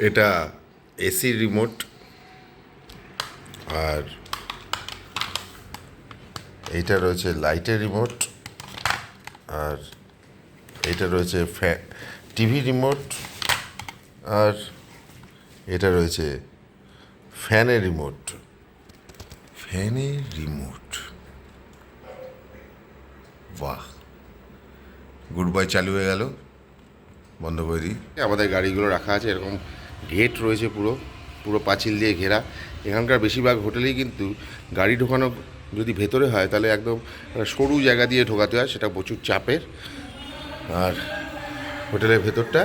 এটা AC remote আর এইটা রয়েছে লাইটের রিমোট আর এটা রয়েছে ফ্যা, টিভি রিমোট আর এটা রয়েছে ফ্যানের রিমোট। ফ্যানের রিমোট। বাহ। গুড বাই চালু হয়ে গেল। বন্ধ করে দিই। আমাদের গাড়িগুলো রাখা আছে, এরকম গেট রয়েছে পুরো পুরো পাঁচিল দিয়ে ঘেরা। এখানকার বেশিরভাগ হোটেলেই কিন্তু গাড়ি ঢোকানো যদি ভেতরে হয়, তাহলে একদম সরু জায়গা দিয়ে ঢোকাতে হয়, সেটা প্রচুর চাপের। আর হোটেলের ভেতরটা,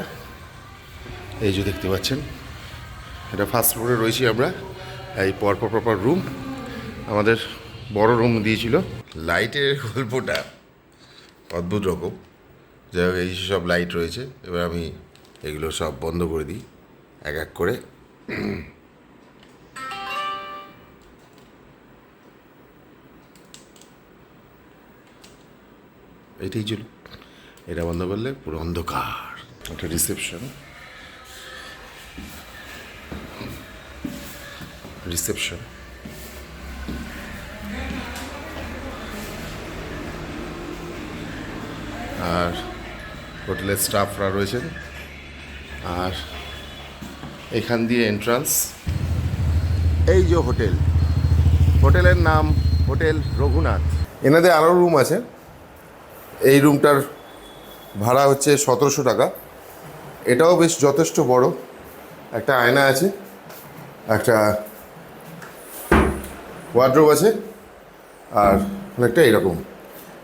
এই যে দেখতে পাচ্ছেন, এটা ফার্স্ট ফ্লোরে রয়েছি আমরা। এই পরপর পরপর রুম আমাদের বড় রুম দিয়েছিল। লাইটের গল্পটা, অদ্ভুত রকম। যাই হোক, এই সব লাইট রয়েছে, এবার আমি এগুলো সব বন্ধ করে দিই। এক এক করে। এটাই ছিল। এটা বন্ধ করলে পুরো অন্ধকার। একটা রিসেপশন রিসেপশন আর হোটেলের স্টাফরা রয়েছেন। আর এখান দিয়ে এন্ট্রান্স এই যে হোটেল হোটেলের নাম হোটেল রঘুনাথ। এনাদের আরও রুম আছে। এই রুমটার ভাড়া হচ্ছে সতেরোশো টাকা। এটাও বেশ যথেষ্ট বড়। একটা আয়না আছে। একটা ওয়ার্ড্রোব আছে। আর অনেকটা এরকম।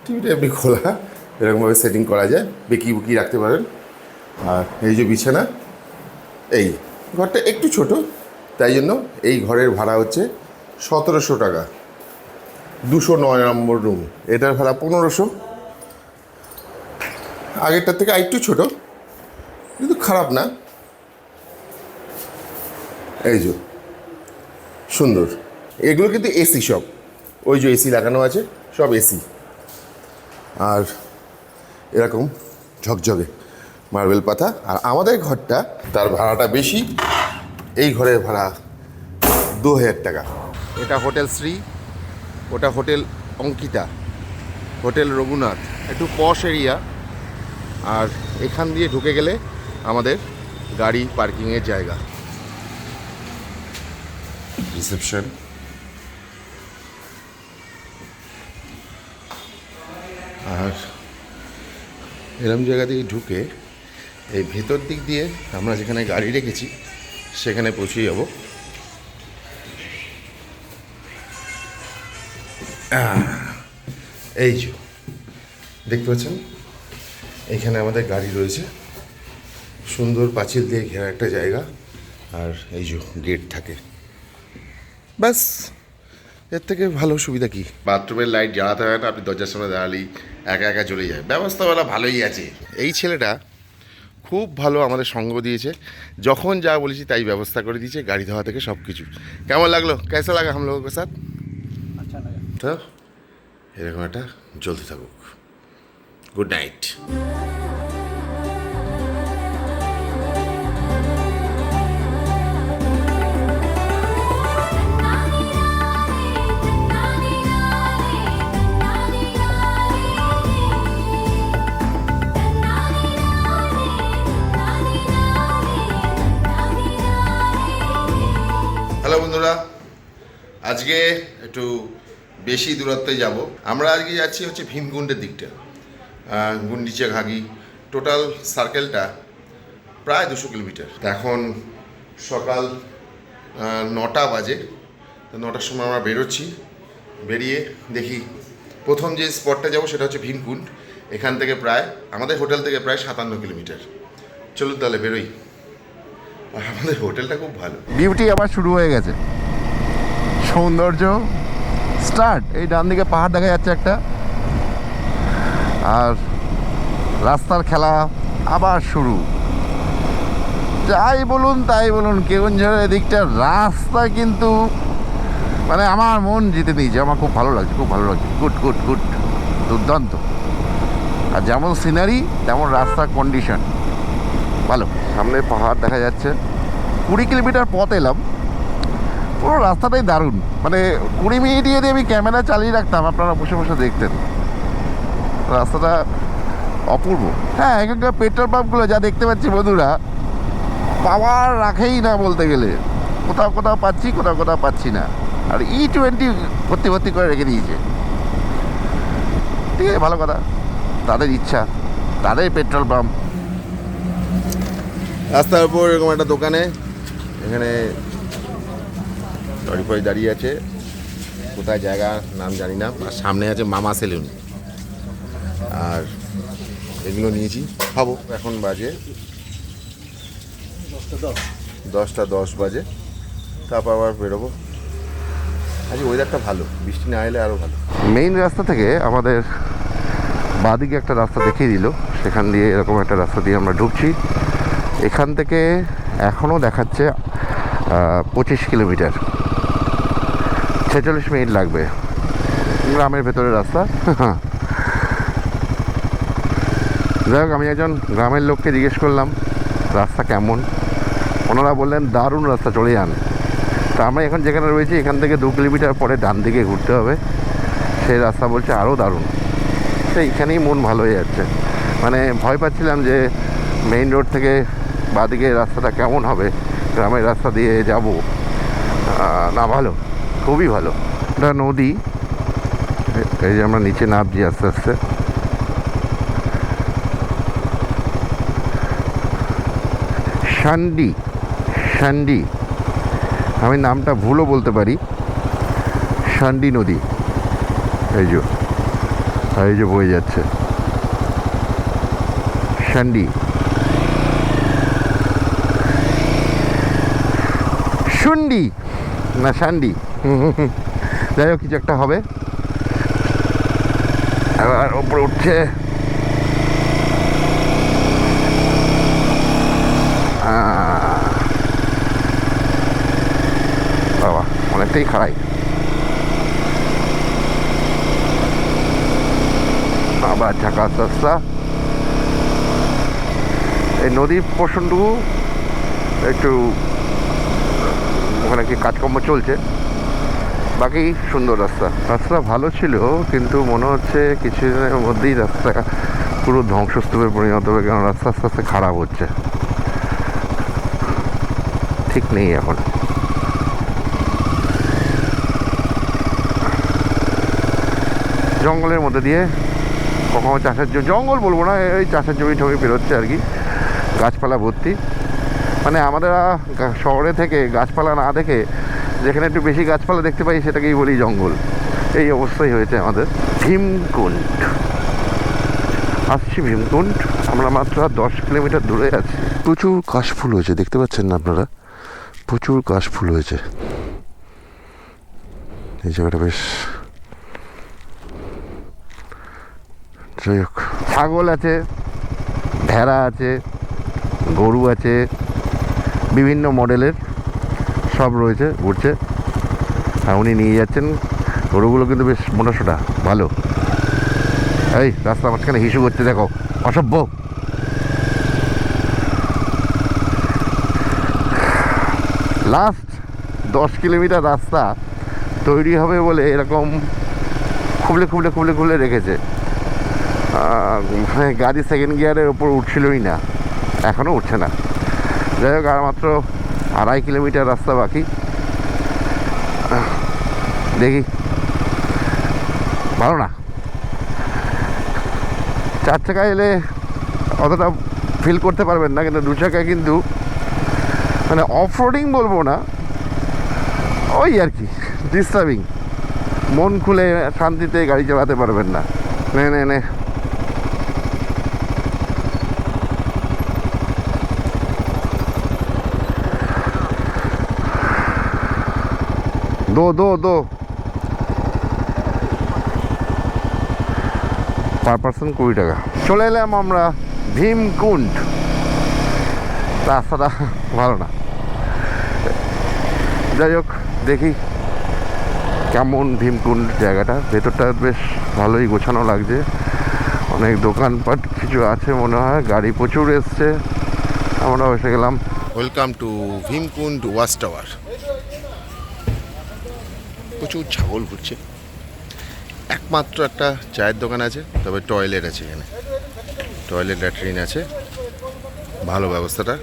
টিভিটা এমনি খোলা। এরকমভাবে সেটিং করা যায়। বেকি বুকি রাখতে পারেন। আর এই যে বিছানা। এই। ঘরটা একটু ছোট, তাই জন্য এই ঘরের ভাড়া হচ্ছে সতেরোশো টাকা। দুশো নয় নম্বর রুম, এটার ভাড়া পনেরোশো। আগেরটার থেকে আরেকটু ছোট, কিন্তু খারাপ না। এই যে, সুন্দর। এগুলো কিন্তু এসি সব, ওই যে এসি লাগানো আছে, সব এসি। আর এরকম ঝকঝকে। মার্বেল পাতা। আর আমাদের ঘরটা, তার ভাড়াটা বেশি। এই ঘরের ভাড়া দু হাজার টাকা। এটা হোটেল শ্রী, ওটা হোটেল অঙ্কিতা, হোটেল রঘুনাথ। একটু পশ এরিয়া। আর এখান দিয়ে ঢুকে গেলে আমাদের গাড়ি পার্কিংয়ের জায়গা। রিসেপশন। আর এরম জায়গা দিয়ে ঢুকে এই ভেতর দিক দিয়ে আমরা যেখানে গাড়ি রেখেছি সেখানে পৌঁছে যাব। এই যে দেখতে পাচ্ছেন? এখানে আমাদের গাড়ি রয়েছে। সুন্দর পাঁচিল দিয়ে ঘেরা একটা জায়গা আর এই যে গেট থাকে। ব্যাস এর থেকে ভালো সুবিধা কি? বাথরুমের লাইট জ্বালাতে হয় না আপনি দরজার সামনে দাঁড়ালেই একা একা চলে যায়। ব্যবস্থাপনা ভালোই আছে। এই ছেলেটা খুব ভালো আমাদের সঙ্গ দিয়েছে। যখন যা বলেছি তাই ব্যবস্থা করে দিয়েছে গাড়ি ধোয়া থেকে সব কিছু কেমন লাগল? কেসা লাগা হাম লোকের সাথ? আচ্ছা, তো এরকম একটা জলদি থাকুক। Good night. আজকে একটু বেশি দূরত্বে যাব। আমরা আজকে যাচ্ছি হচ্ছে ভীমকুণ্ডের দিকটা। গুন্ডিচা ঘাগি টোটাল সার্কেলটা প্রায় দুশো কিলোমিটার। এখন সকাল নটা বাজে। নটার সময় আমরা বেরোচ্ছি। বেরিয়ে দেখি প্রথম যে স্পটটা যাব সেটা হচ্ছে ভীমকুণ্ড। এখান থেকে প্রায়, আমাদের হোটেল থেকে প্রায় সাতান্ন কিলোমিটার। চলুন তাহলে বেরোই। আমাদের হোটেলটা খুব ভালো। ডিউটি আবার শুরু হয়ে গেছে। সৌন্দর্য স্টার্ট। এই ডান দিকে পাহাড় দেখা যাচ্ছে একটা। আর রাস্তার খেলা আবার শুরু। যাই বলুন, তাই বলুন কেউনঝড়ের এদিকটা রাস্তা কিন্তু মানে আমার মন জিতে নিয়েছে। আমার খুব ভালো লাগছে, খুব ভালো লাগছে। Good good good. দুর্দান্ত। আর যেমন সিনারি তেমন রাস্তার কন্ডিশন ভালো। সামনে পাহাড় দেখা যাচ্ছে। কুড়ি কিলোমিটার পথ এলাম। পুরো রাস্তাটাই দারুণ। মানে কুড়ি মিনিট যদি আমি ক্যামেরা চালিয়ে রাখতাম, আপনারা বসে বসে দেখতেন। রাস্তাটা অপূর্ব। হ্যাঁ এখানকার পেট্রোল পাম্পগুলো যা দেখতে পাচ্ছি বন্ধুরা, পাওয়ার রাখেই না বলতে গেলে। কোথাও কোথাও পাচ্ছি, কোথাও কোথাও পাচ্ছি না। আর ই টোয়েন্টি ভর্তি ভর্তি করে রেখে দিয়েছে। ঠিক আছে, ভালো কথা। তাদের ইচ্ছা, তাদের পেট্রোল পাম্প। রাস্তার উপর এরকম একটা দোকানে, এখানে লরি ফরি দাঁড়িয়ে আছে। কোথায় জায়গা নাম জানি না, আর সামনে আছে মামা সেলুন। আর এগুলো নিয়েছি। খাব, এখন বাজে দশটা দশ বাজে। তারপর আবার বেরোবো। আজকে ওয়েদারটা ভালো, বৃষ্টি না এলে আরও ভালো। মেইন রাস্তা থেকে আমাদের বাদিকে একটা রাস্তা দেখিয়ে দিল। সেখান দিয়ে এরকম একটা রাস্তা দিয়ে আমরা ঢুকছি। এখান থেকে এখনও দেখাচ্ছে পঁচিশ কিলোমিটার। ছেচল্লিশ মিনিট লাগবে। গ্রামের ভেতরের রাস্তা। যাই হোক, আমি একজন গ্রামের লোককে জিজ্ঞেস করলাম, রাস্তা কেমন? ওনারা বললেন, দারুণ রাস্তা, চলে যান। তা আমরা এখন যেখানে রয়েছি, এখান থেকে দু কিলোমিটার পরে ডান দিকে ঘুরতে হবে। সেই রাস্তা বলছে আরও দারুণ। সেইখানেই মন ভালো হয়ে যাচ্ছে। মানে ভয় পাচ্ছিলাম যে মেইন রোড থেকে বাদিকে রাস্তাটা কেমন হবে? গ্রামের রাস্তা দিয়ে যাব। না ভালো। খুবই ভালো। এটা নদী। এই যে আমরা নিচে নামছি আস্তে আস্তে। শান্ডি শান্ডি। আমি নামটা ভুলও বলতে পারি। শান্ডি নদী। এই যে এই যে বয়ে যাচ্ছে। শান্ডি। শুন্ডি। না, শান্ডি। যাই হোক, কিছু একটা হবে। আবার ওপরে উঠছে। বাবা, অনেকটাই খারাই আবার ঝাঁকা রাস্তা। এই নদীর পোর্শনটুকু একটু, ওখানে কি কাজকর্ম চলছে? বাকি সুন্দর রাস্তা। রাস্তা ভালো ছিল, কিন্তু মনে হচ্ছে কিছুদিনের মধ্যেই রাস্তা পুরো ধ্বংসস্তূপে পরিণত হবে, কারণ রাস্তা আস্তে আস্তে খারাপ হচ্ছে। ঠিক নেই এখন। জঙ্গলের মধ্যে দিয়ে কখনো চাষের জমি, জঙ্গল বলব না, এই চাষের জমি ঠমি বেরোচ্ছে আর কি, গাছপালা ভর্তি। মানে আমরা গা- শহরে থেকে গাছপালা না দেখে যেখানে একটু বেশি গাছপালা দেখতে পাই সেটাকেই বলি জঙ্গল। এই অবস্থাই হয়েছে আমাদের ভীমকুণ্ড। আসছি ভীমকুণ্ড। আমরা মাত্র দশ কিলোমিটার দূরে আছি। প্রচুর কাশফুল হয়েছে দেখতে পাচ্ছেন না আপনারা? প্রচুর কাশফুল হয়েছে। এই জায়গাটা বেশ যাই হোক। ছাগল আছে ভেড়া আছে গরু আছে বিভিন্ন মডেলের। সব রয়েছে, ঘুরছে। আর উনি নিয়ে যাচ্ছেন। গরুগুলো কিন্তু বেশ মোটাসোটা, ভালো। এই রাস্তা মাঝখানে হিসু করছে, দেখো। অসভ্য। লাস্ট দশ কিলোমিটার রাস্তা তৈরি হবে বলে এরকম খুবলে খুবলে খুবলে খুবলে রেখেছে। মানে গাড়ি সেকেন্ড গিয়ারের ওপর উঠছিলই না। এখনও উঠছে না। যাই হোক, আর মাত্র আড়াই কিলোমিটার রাস্তা বাকি। দেখি। ভালো না। চার চাকায় এলে অতটা ফিল করতে পারবেন না, কিন্তু দু চাকায় কিন্তু মানে অফ রোডিং বলব না, ওই আর কি ডিস্টার্বিং মন খুলে শান্তিতে গাড়ি চালাতে পারবেন না। নে নে নে। দো দো দো। পার পার্সন কুড়ি টাকা। চলে এলাম আমরা ভীমকুণ্ড। রাস্তাটা ভালো না। যাই হোক, দেখি কেমন ভীমকুণ্ড জায়গাটা। ভেতরটা বেশ ভালোই গোছানো লাগছে। অনেক দোকানপাট কিছু আছে মনে হয়। গাড়ি প্রচুর এসছে। আমরা এসে গেলাম। Welcome to Bhimkund watch tower প্রচুর ছাগল ঘুরছে। একমাত্র একটা চায়ের দোকান আছে, তবে টয়লেট আছে এখানে। টয়লেট ল্যাট্রিন আছে। ভালো ব্যবস্থাটা।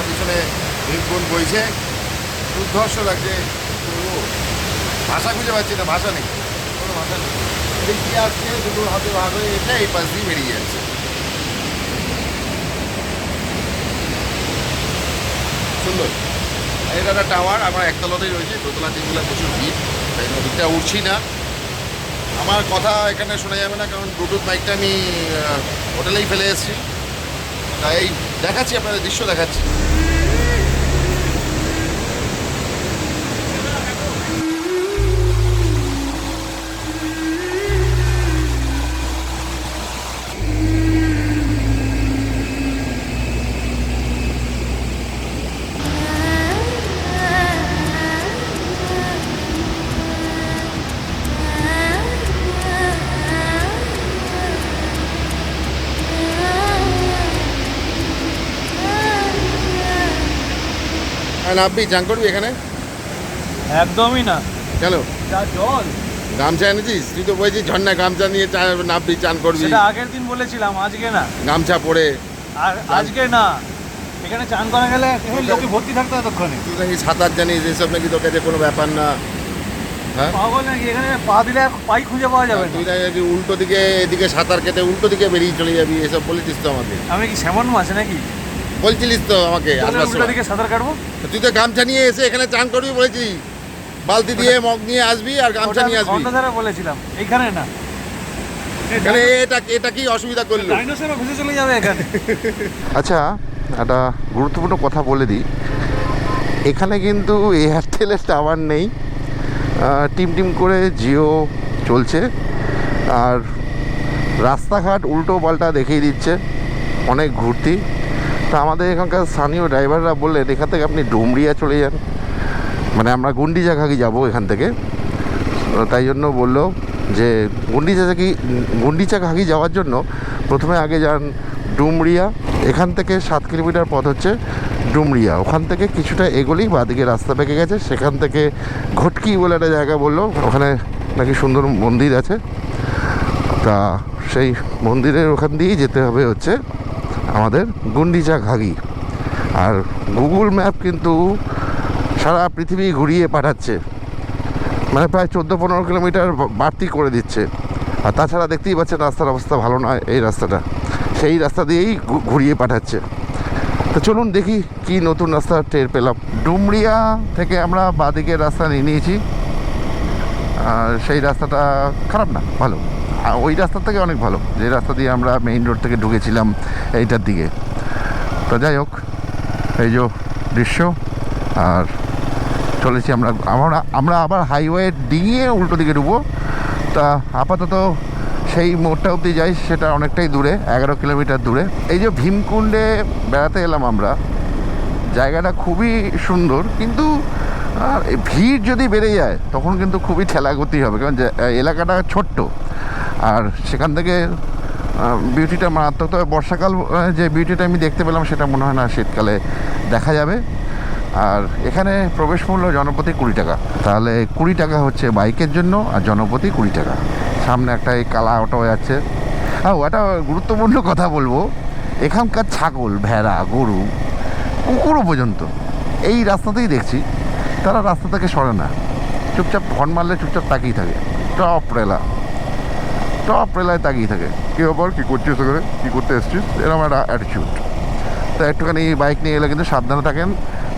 আমার পিছনে ভীমকুন্ড বইছে। দুর্ধর্ষ লাগছে ভাষা খুঁজে পাচ্ছি না, ভাষা নেই, কোনো ভাষা নেই। কি আসছে দুটো হাতে ভাগ হয়ে এটা এই পাশ দিয়ে বেরিয়ে যাচ্ছে। সুন্দর। এটা একটা টাওয়ার আমার একতলাতেই রয়েছে, দোতলা, তিনতলা প্রচুর ভিড়, তাই জন্য দিকটা উঠছি না। আমার কথা এখানে শোনা যাবে না, কারণ ব্লুটুথ মাইকটা আমি হোটেলেই ফেলে এসেছি। তাই দেখাচ্ছি আপনাদের দৃশ্য দেখাচ্ছি। নাববি চান করবি এখানে? একদমই না। কেন? যা জল। গামছা এনেছিস? তুই তো বলছিস ঝর্ণা গামছা নিয়ে চা নাববি চান করবি। সেটা আগের দিন বলেছিলাম আজকে না। গামছা পরে। আর আজকে না। এখানে চান করা গেলে লোকে ভর্তি থাকতো এতক্ষণে। তুই নাকি সাঁতার জানিস এসব নাকি তোর কাছে কোনো ব্যাপার না। হ্যাঁ? পাগল নাকি? এখানে পা দিলে পাই খুঁজে পাওয়া যাবে তুই নাকি উল্টো দিকে এদিকে সাঁতার কেটে উল্টো দিকে বেরিয়ে চলে যাবি এসব বলেছিস তো আমাকে। আমি কি সেমন মাছ নাকি? বলছিলিস তো আমাকে দিকে সাঁতার কাটবো? তুই তো গামছা নিয়ে এসে এখানে চান করবি বলেছি। বালতি দিয়ে মগ নিয়ে আসবি আর গামছা নিয়ে আসবি। বলেছিলাম। এখানে না। এখানে এটা এটা কি অসুবিধা করল? ভেসে চলে যাবে এখানে। আচ্ছা একটা গুরুত্বপূর্ণ কথা বলে দিই। এখানে কিন্তু এয়ারটেলের টাওয়ার নেই। টিম টিম করে জিও চলছে। আর রাস্তাঘাট উল্টো পাল্টা দেখিয়ে দিচ্ছে। অনেক ঘুরতি। তা আমাদের এখানকার স্থানীয় ড্রাইভাররা বললেন, এখান থেকে আপনি ডুমরিয়া চলে যান। মানে আমরা গুন্ডিজা ঘাগি যাব এখান থেকে। তাই জন্য বলল যে গুন্ডিচা কি গুন্ডিচা ঘাগি যাওয়ার জন্য প্রথমে আগে যান ডুমরিয়া। এখান থেকে সাত কিলোমিটার পথ হচ্ছে ডুমরিয়া। ওখান থেকে কিছুটা এগোলেই বাদিকে রাস্তা পেকে গেছে। সেখান থেকে ঘটকি বলে একটা জায়গা বলল। ওখানে নাকি সুন্দর মন্দির আছে। তা সেই মন্দিরের ওখান দিয়েই যেতে হবে হচ্ছে। আমাদের গুন্ডিচা ঘাগি আর গুগল ম্যাপ কিন্তু সারা পৃথিবী ঘুরিয়ে পাঠাচ্ছে। মানে প্রায় চোদ্দ পনেরো কিলোমিটার বাড়তি করে দিচ্ছে। আর তাছাড়া দেখতেই পাচ্ছেন রাস্তার অবস্থা ভালো নয় এই রাস্তাটা। সেই রাস্তা দিয়েই ঘুরিয়ে পাঠাচ্ছে। তো চলুন দেখি কি নতুন রাস্তা টের পেলাম। ডুমরিয়া থেকে আমরা বাদিকের রাস্তা নিয়ে নিয়েছি। আর সেই রাস্তাটা খারাপ না, ভালো। ওই রাস্তা থেকে অনেক ভালো। যে রাস্তা দিয়ে আমরা মেইন রোড থেকে ঢুকেছিলাম, এইটার দিকে। তো যাই হোক, এই যে দৃশ্য, আর চলেছি আমরা। আমরা আমরা আবার হাইওয়ে ডিঙিয়ে উল্টো দিকে ঢুকবো। তা আপাতত সেই মোড়টা অবধি যাই, সেটা অনেকটাই দূরে, এগারো কিলোমিটার দূরে। এই যে ভীমকুণ্ডে বেড়াতে এলাম আমরা, জায়গাটা খুবই সুন্দর, কিন্তু, আর ভিড় যদি বেড়ে যায়, তখন কিন্তু খুবই ঠেলাগতি হবে। কারণ এলাকাটা ছোট্ট। আর সেখান থেকে বিউটিটা মারাত্মক। তবে বর্ষাকাল যে বিউটিটা আমি দেখতে পেলাম, সেটা মনে হয় না শীতকালে দেখা যাবে। আর এখানে প্রবেশ মূল্য জনপ্রতি কুড়ি টাকা। তাহলে কুড়ি টাকা হচ্ছে বাইকের জন্য আর জনপ্রতি কুড়ি টাকা। সামনে একটা এই কালা অটো যাচ্ছে। হ্যাঁ ওটা গুরুত্বপূর্ণ কথা বলব। এখানকার ছাগল, ভেড়া, গরু, কুকুরও পর্যন্ত, এই রাস্তাতেই দেখছি, তারা রাস্তা থেকে সরে না। চুপচাপ হর্ন মারলে চুপচাপ তাকিয়ে থাকে। টপ রেলা। টপ রেলায় তাকিয়ে থাকে। কী ব্যাপার? কী করছিস করে কী করতে এসছিস? এরকম একটা অ্যাটিচিউড তো একটুখানি বাইক নিয়ে এলে কিন্তু সাবধানে থাকেন,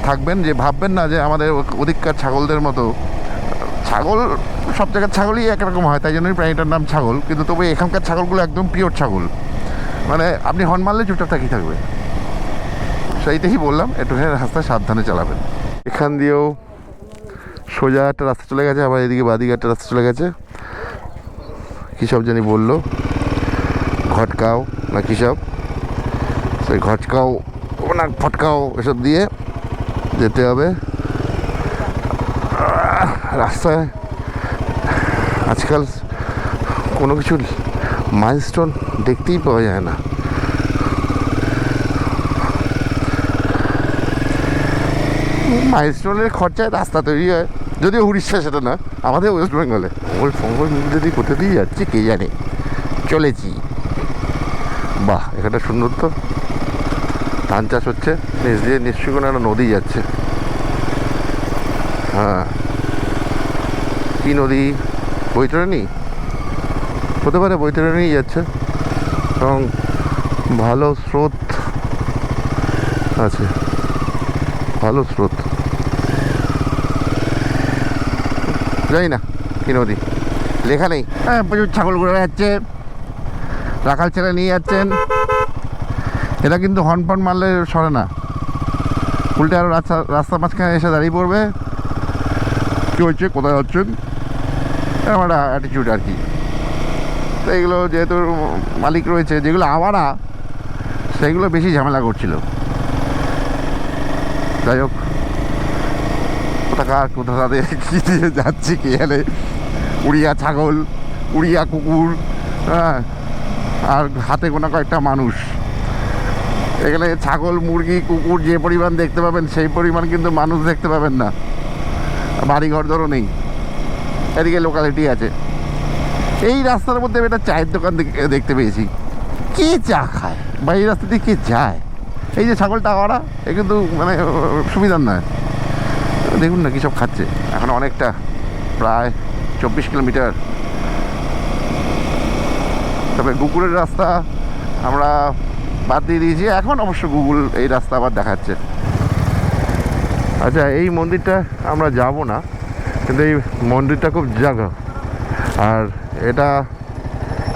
থাকবেন যে ভাববেন না যে আমাদের ওদিককার ছাগলদের মতো। ছাগল, সব জায়গার ছাগলই একরকম হয়, তাই জন্যই প্রাণীটার নাম ছাগল। কিন্তু তবে এখানকার ছাগলগুলো একদম পিওর ছাগল। মানে আপনি হর্ন মারলে চুপচাপ তাকিয়ে থাকবে। সেইটাই বললাম, একটুখানি রাস্তায় সাবধানে চালাবেন। এখান দিয়েও সোজা একটা রাস্তা চলে গেছে, আবার এদিকে বাদিকে একটা রাস্তা চলে গেছে। কী সব জানি বলল? ঘটকাও না কী সব সেই ঘটকাও, না, ফটকাও এসব দিয়ে যেতে হবে। রাস্তায় আজকাল কোনো কিছু মাইলস্টোন দেখতেই পাওয়া যায় না। মাইলস্টোনের খরচায় রাস্তা তৈরি হয়। যদিও উড়িষ্যা সেটা না, আমাদের ওয়েস্ট বেঙ্গলে। ওই সঙ্গে যদি কোথা দিয়ে যাচ্ছে কে জানে? চলেছি। বাহ, এখানটা সুন্দর তো। ধান চাষ হচ্ছে, নিচ দিয়ে নিশ্চয়ই কোনো একটা নদী যাচ্ছে। হ্যাঁ। কি নদী? বৈতরণী? হতে পারে বৈতরণী যাচ্ছে। এবং ভালো স্রোত আছে। ভালো স্রোত। জানি না। কি নদী লেখা নেই। হ্যাঁ প্রচুর ছাগল ঘুরে যাচ্ছে রাখাল ছেলে নিয়ে যাচ্ছেন। এটা কিন্তু হর্ন ফর্ন মারলে সরে না। উল্টে আরও রাস্তা, রাস্তার মাঝখানে এসে দাঁড়িয়ে পড়বে। কী হচ্ছে? কোথায় যাচ্ছেন? এরকম একটা অ্যাটিটিউড আর কি। তো এগুলো যেহেতু মালিক রয়েছে, যেগুলো আওয়ারা, সেগুলো বেশি ঝামেলা করছিল। যাই হোক। কোথাকার কোথা তাদের কী দিয়ে যাচ্ছে কে জানে? উড়িয়া ছাগল, উড়িয়া কুকুর হ্যাঁ আর হাতে গোনা কয়েকটা মানুষ। এখানে ছাগল, মুরগি, কুকুর যে পরিমাণ দেখতে পাবেন, সেই পরিমাণ কিন্তু মানুষ দেখতে পাবেন না। বাড়িঘর ধরো নেই। এদিকে লোকালিটি আছে। এই রাস্তার মধ্যে আমি একটা চায়ের দোকান দেখ- দেখতে পেয়েছি। কে চা খায়? বা এই রাস্তা দিয়ে কে যায়? এই যে ছাগলটা ওরা এ কিন্তু মানে সুবিধার নয়। দেখুন না কী সব খাচ্ছে। এখন অনেকটা, প্রায় চব্বিশ কিলোমিটার। তবে গুগলের রাস্তা আমরা বাদ দিয়ে দিয়েছি। এখন অবশ্য গুগল এই রাস্তা আবার দেখাচ্ছে। আচ্ছা এই মন্দিরটা আমরা যাব না, কিন্তু এই মন্দিরটা খুব জায়গা আর এটা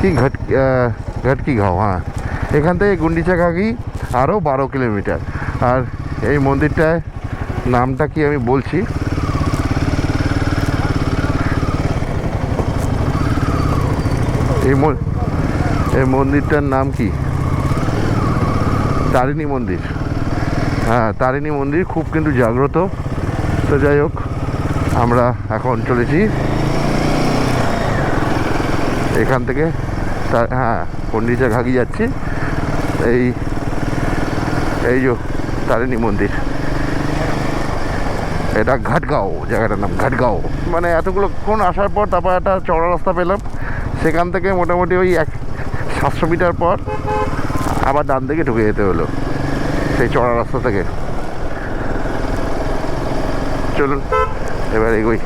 কি ঘট ঘটকি গাঁও হ্যাঁ। এখান থেকে গুন্ডিচা ঘাগি আরও বারো কিলোমিটার। আর এই মন্দিরটায় নামটা কি আমি বলছি? এই এই মন্দিরটার নাম কি? তারিণী মন্দির। হ্যাঁ তারিণী মন্দির খুব কিন্তু জাগ্রত। তো যাই হোক, আমরা এখন চলেছি। এখান থেকে হ্যাঁ পন্ডিচা ঘাগি যাচ্ছি। এই এই যে তারিণী মন্দির। এটা ঘাটগাঁও, জায়গাটার নাম ঘাটগাঁও। মানে এতগুলো কোন আসার পর তারপর একটা চড়া রাস্তা পেলাম। সেখান থেকে মোটামুটি ওই এক সাতশো মিটার পর আবার ডান দিকে ঢুকে যেতে হলো, সেই চড়া রাস্তা থেকে। চলুন, এবার এগোই।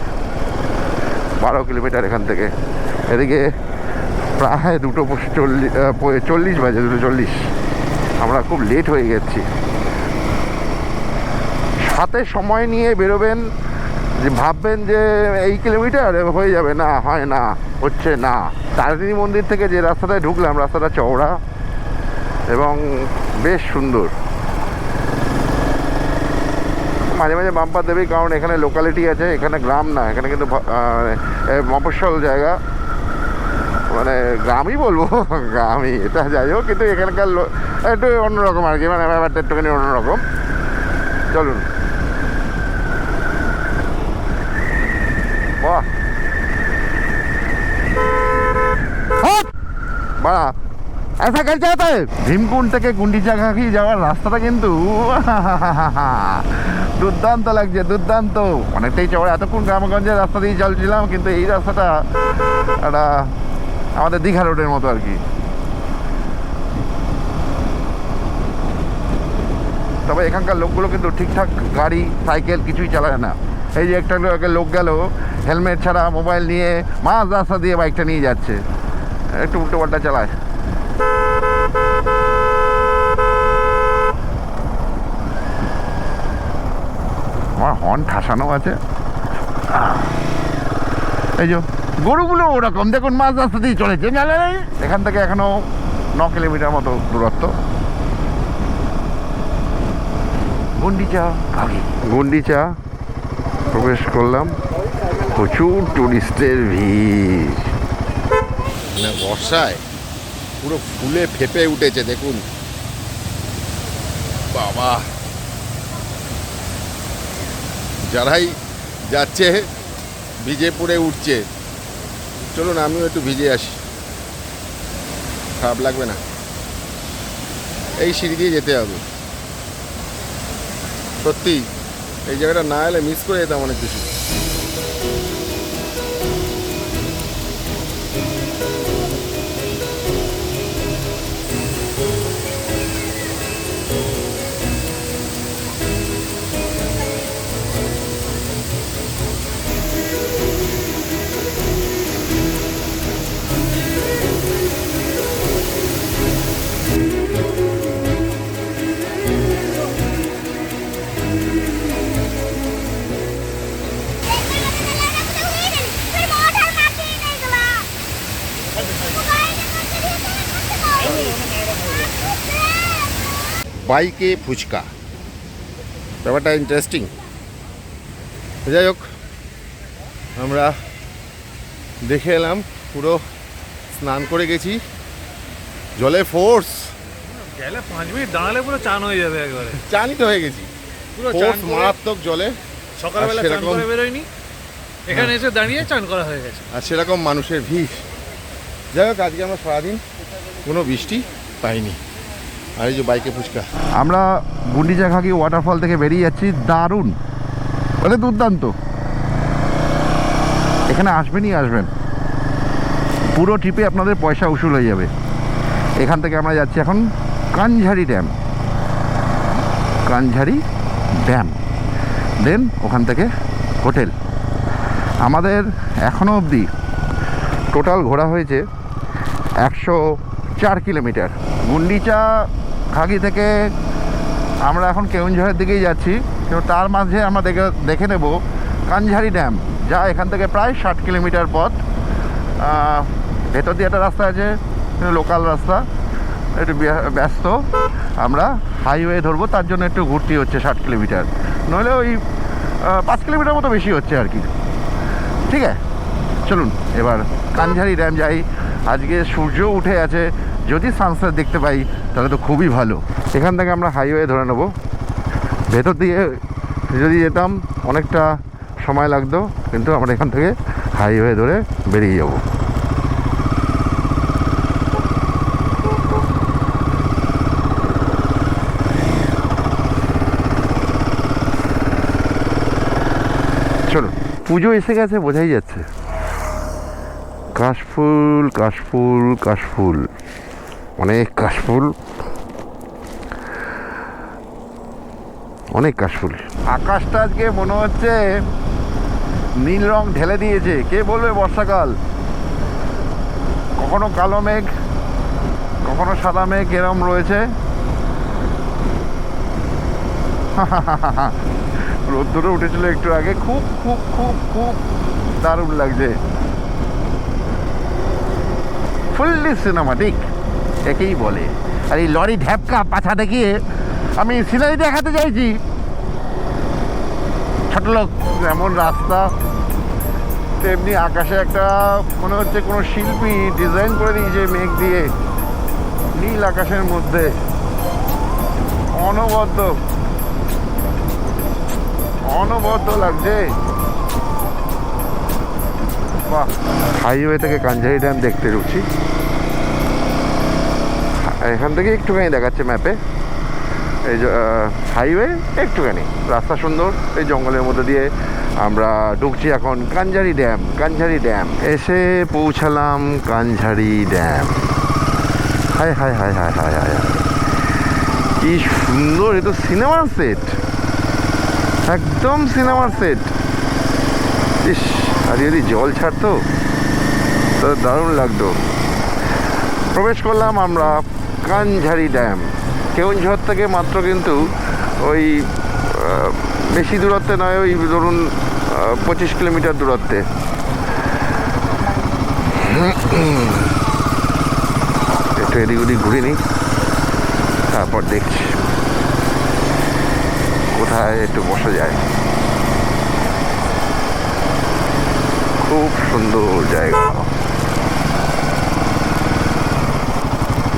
বারো কিলোমিটার এখান থেকে। এদিকে প্রায় দুটো চল্লিশ চল্লিশ বাজে, দুটো চল্লিশ। আমরা খুব লেট হয়ে গেছি। হাতে সময় নিয়ে বেরোবেন, যে ভাববেন যে এই কিলোমিটার হয়ে যাবে, না, হয় না, হচ্ছে না। তারিণী মন্দির থেকে যে রাস্তাটায় ঢুকলাম, রাস্তাটা চওড়া এবং বেশ সুন্দর। মাঝে মাঝে বাম্পার দেবে, কারণ এখানে লোকালিটি আছে, এখানে গ্রাম না, এখানে কিন্তু মফস্বল জায়গা। মানে গ্রামই বলব, গ্রামই, এটা যাই হোক, কিন্তু এখানকার একটু অন্যরকম আর কি মানে ব্যাপারটা একটুখানি অন্যরকম। চলুন। বাহ হট! বাড়া ऐसा कैसे आता है ভীমকুণ্ড থেকে গুন্ডিচা ঘাকি যাওয়ার রাস্তাটা কিন্তু দুর্দান্ত লাগছে দুর্দান্ত অনেকটাই চড়া এতক্ষণ গ্রামগঞ্জের রাস্তা দিয়ে চলছিলাম কিন্তু এই রাস্তাটা একটা আমাদের দীঘা রোডের মতো আর কি তবে এখানকার লোকগুলো কিন্তু ঠিকঠাক গাড়ি সাইকেল কিছুই চালায় না এই যে একটা লোক- গেল, হেলমেট ছাড়া মোবাইল নিয়ে মাঝ রাস্তা দিয়ে বাইকটা নিয়ে যাচ্ছে। একটু উল্টো পাল্টা চালায়। আমার হর্ন ঠাসানো আছে। এই যে, গরুগুলো ওরকম, দেখুন মাঝ রাস্তা দিয়ে চলেছে। এখান থেকে এখনও ন কিলোমিটার মতো দূরত্ব। গুন্ডিচা গুন্ডিচা প্রবেশ করলাম। প্রচুর টুরিস্টের ভিড়। মানে বর্ষায় পুরো ফুলে ফেপে উঠেছে, দেখুন। বাবা। যারাই যাচ্ছে ভিজে পড়ে উঠছে। চলুন, আমিও একটু ভিজে আসি। খারাপ লাগবে না। এই সিঁড়ি দিয়ে যেতে হবে। সত্যি এই জায়গাটা না এলে মিস করে যেতাম অনেক কিছু বাইকে ফুচকা। ব্যাপারটা ইন্টারেস্টিং যাই হোক আমরা দেখে এলাম পুরো স্নান করে গেছি। জলে ফোর্স গেলে পাঁচ মিনিট দাঁড়ালে পুরো চান হয়ে যাবে একবারে। চানই তো হয়ে গেছি। পুরো ফোর্স মারাত্মক জলে। সকালবেলা চান করে বেরোয়নি। এখানে এসে দাঁড়িয়ে চান করা হয়ে গেছে। আর সেরকম মানুষের ভিড়। যাই হোক আজকে আমরা সারাদিন কোনো বৃষ্টি পাইনি। আর এই যে বাইকে ফুচকা। আমরা গুন্ডিচা খাকি ওয়াটারফল থেকে বেরিয়ে যাচ্ছি, দারুণ। মানে দুর্দান্ত। এখানে আসবেনই আসবেন। পুরো ট্রিপে আপনাদের পয়সা উসুল হয়ে যাবে। এখান থেকে আমরা যাচ্ছি এখন কানঝারি ড্যাম কানঝারি ড্যাম দেন ওখান থেকে হোটেল আমাদের এখনও অবধি টোটাল ঘোরা হয়েছে একশো চার কিলোমিটার। গুন্ডিচা খাগি থেকে আমরা এখন কেউনঝড়ের দিকেই যাচ্ছি, কিন্তু তার মাঝে আমরা দেখে দেখে নেব কানঝারি ড্যাম, যা এখান থেকে প্রায় ষাট কিলোমিটার পথ। ভেতর দিয়ে একটা রাস্তা আছে লোকাল রাস্তা। একটু ব্য- ব্যস্ত। আমরা হাইওয়ে ধরবো, তার জন্য একটু ঘুরতে হচ্ছে ষাট কিলোমিটার। নইলে ওই পাঁচ কিলোমিটার মতো বেশি হচ্ছে আর কি। ঠিক আছে? চলুন, এবার কানঝারি ড্যাম যাই। আজকে সূর্য উঠে আছে, যদি সানসেট দেখতে পাই তাহলে তো খুবই ভালো। এখান থেকে আমরা হাইওয়ে ধরে নেব। ভেতর দিয়ে যদি যেতাম অনেকটা সময় লাগতো, কিন্তু আমরা এখান থেকে হাইওয়ে ধরে বেরিয়ে যাব। চলো, পুজো এসে গেছে, বোঝাই যাচ্ছে। কাশফুল কাশফুল কাশফুল। অনেক কাশফুল অনেক কাশফুল আকাশটা আজকে মনে হচ্ছে নীল রং ঢেলে দিয়েছে। কে বলবে বর্ষাকাল? কখনো কালো মেঘ, কখনো সাদা মেঘ এরম রয়েছে। রোদ্দুরে উঠেছিল একটু আগে। খুব খুব খুব খুব দারুণ লাগছে। Fully cinematic. একেই বলে। আর এই লরি ঢ্যাপকা পাছা দেখিয়ে আমি সিনারি দেখাতে চাইছি। ছোট লোক যেমন রাস্তা, তেমনি আকাশে একটা মনে হচ্ছে কোনো শিল্পী ডিজাইন করে দিয়েছে মেঘ দিয়ে। নীল আকাশের মধ্যে। অনবদ্য। অনবদ্য লাগছে। বাহ হাইওয়ে থেকে কাঞ্জারি ড্যাম দেখতে ঢুকছি এখান থেকে একটুখানি দেখাচ্ছে ম্যাপে এই হাইওয়ে একটুখানি। রাস্তা সুন্দর, এই জঙ্গলের মধ্যে দিয়ে আমরা ঢুকছি এখন কাঞ্ঝারি ড্যাম কাঞ্ঝারি ড্যাম এসে পৌঁছালাম কাঞ্ঝারি ড্যাম হায় হায় হায় হায় হায় হায় হায়। কি সুন্দর, এ তো সিনেমার সেট একদম সিনেমার সেট ইস, আর যদি জল ছাড়তো তো দারুণ লাগতো। প্রবেশ করলাম আমরা কানঝারি ড্যাম। কেউনঝড় থেকে মাত্র কিন্তু ওই বেশি দূরত্বে নয়, ওই ধরুন পঁচিশ কিলোমিটার দূরত্বে। একটু এদিক ওদিক ঘুরে নিই, তারপর দেখছি কোথায় একটু বসা যায়। খুব সুন্দর জায়গা।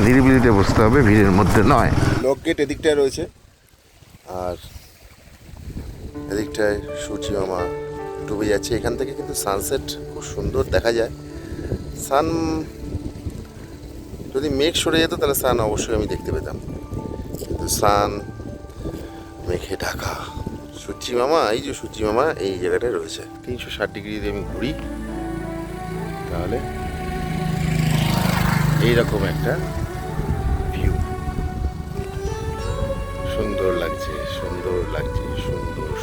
নিরিবিলিতে বসতে হবে, ভিড়ের মধ্যে নয়। লক গেট এদিকটায় রয়েছে। আর এদিকটায় সূর্যি মামা ডুবে যাচ্ছে। এখান থেকে কিন্তু সানসেট খুব সুন্দর দেখা যায়। সান যদি মেঘ সরে যেত, তাহলে সান অবশ্যই আমি দেখতে পেতাম। কিন্তু সান মেঘে ঢাকা। সূর্যি মামা, এই যে সূর্যি মামা, এই জায়গাটায় রয়েছে। তিনশো ষাট ডিগ্রি যদি আমি ঘুরি, তাহলে এইরকম একটা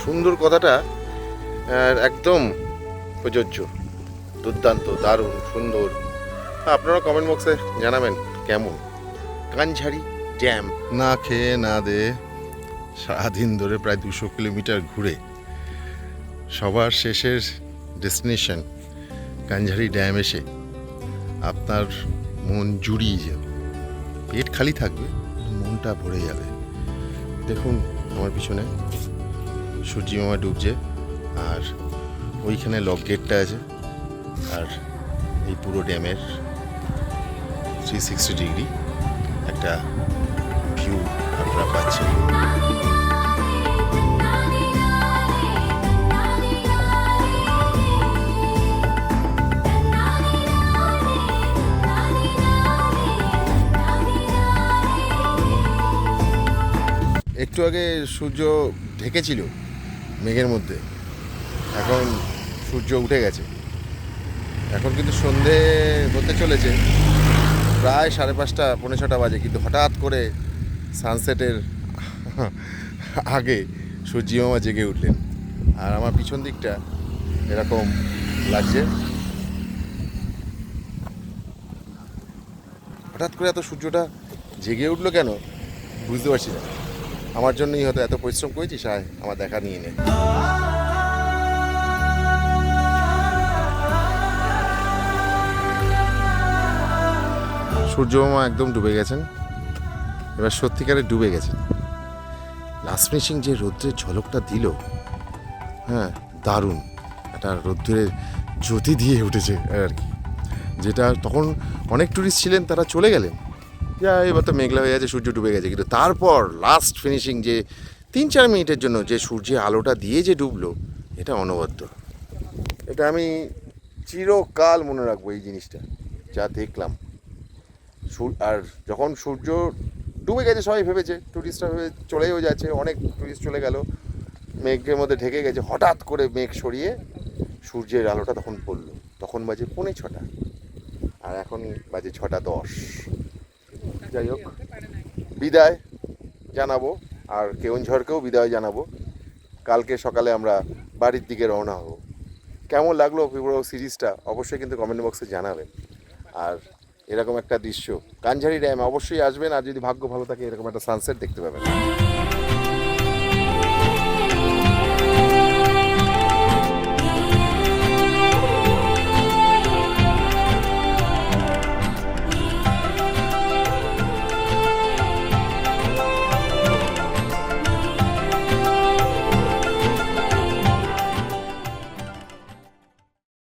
সুন্দর কথাটা একদম প্রযোজ্য, দুর্দান্ত, দারুণ, সুন্দর। আপনারা কমেন্ট বক্সে জানাবেন কেমন। কানঝাড়ি ড্যাম না খেয়ে না দে, সারাদিন ধরে প্রায় দুশো কিলোমিটার ঘুরে। সবার শেষের ডেস্টিনেশন কানঝাড়ি ড্যাম এসে আপনার মন জুড়িয়ে যাবে। পেট খালি থাকবে, মনটা ভরে যাবে। দেখুন আমার পিছনে সূর্যি মামা ডুবছে, আর ওইখানে লক গেটটা আছে, আর এই পুরো ড্যামের থ্রি সিক্সটি ডিগ্রি একটা ভিউ আপনারা পাচ্ছেন একটু আগে সূর্য ঢেকেছিল মেঘের মধ্যে। এখন সূর্য উঠে গেছে। এখন কিন্তু সন্ধে হতে চলেছে। প্রায় সাড়ে পাঁচটা, পৌনে ছটা বাজে। কিন্তু হঠাৎ করে সানসেটের আগে সূর্যি মামা জেগে উঠলেন। আর আমার পিছন দিকটা এরকম লাগছে। হঠাৎ করে এত সূর্যটা জেগে উঠল কেন? বুঝতে পারছি না। আমার জন্যই হয়তো এত পরিশ্রম করেছিস, আয়, আমার দেখা নিয়ে নে। সূর্যমামা একদম ডুবে গেছেন। এবার সত্যিকারে ডুবে গেছেন। লাস্ট ফিনিশিং যে রৌদ্রের ঝলকটা দিল হ্যাঁ দারুণ। একটা রৌদ্রের জ্যোতি দিয়ে উঠেছে আর কি। যেটা তখন অনেক টুরিস্ট ছিলেন, তারা চলে গেলেন। যা, এবার তো মেঘলা হয়ে গেছে সূর্য ডুবে গেছে। কিন্তু তারপর লাস্ট ফিনিশিং যে তিন চার মিনিটের জন্য যে সূর্যের আলোটা দিয়ে যে ডুবলো, এটা অনবদ্য। এটা আমি চিরকাল মনে রাখব এই জিনিসটা, যা দেখলাম। আর যখন সূর্য ডুবে গেছে, সবাই ভেবেছে টুরিস্টরা ভেবে চলেও যাচ্ছে, অনেক টুরিস্ট চলে গেল। মেঘের মধ্যে ঢেকে গেছে, হঠাৎ করে মেঘ সরিয়ে সূর্যের আলোটা তখন পড়ল। তখন বাজে পৌনে ছটা। আর এখন বাজে ছটা দশ। যাই হোক, বিদায় জানাব আর কেউনঝড়কেও বিদায় জানাব। কালকে সকালে আমরা বাড়ির দিকে রওনা হব। কেমন লাগল পুরো সিরিজটা অবশ্যই কিন্তু কমেন্ট বক্সে জানাবেন। আর এরকম একটা দৃশ্য, কাঞ্ঝারি ড্যাম অবশ্যই আসবেন। আর যদি ভাগ্য ভালো থাকে, এরকম একটা সানসেট দেখতে পাবেন।